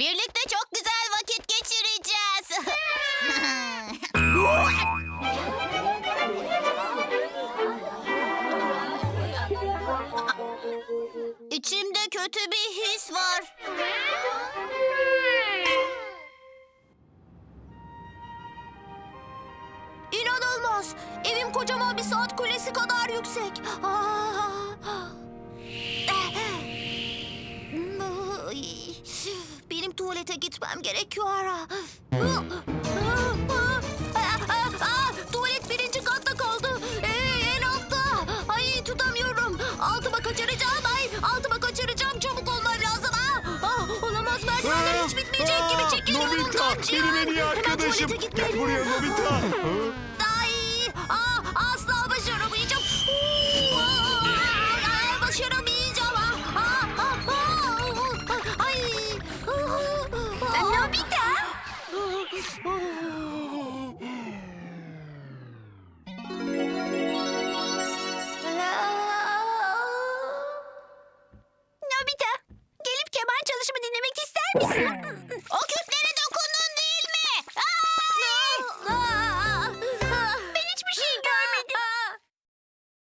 Birlikte çok güzel vakit geçireceğiz. İçimde kötü bir his var. İnanılmaz. Evim kocaman bir saat kulesi kadar yüksek. Ah. Tuvalete gitmem gerekiyor. Ah, Tuvalet birinci katta kaldı. Ee, en altta. Ay tutamıyorum. Altıma kaçıracağım. Ay altıma kaçıracağım. Çabuk olmam lazım. Ah, ah, olamaz merdivenler hiç bitmeyecek gibi çekiliyorum. Nobita kaçıyorum. benim en iyi Hemen arkadaşım. tuvalete gitmeliyim. Gel buraya Nobita. Nobita, gelip keman çalışımı dinlemek ister misin? o kütlere dokunun değil mi? Aa!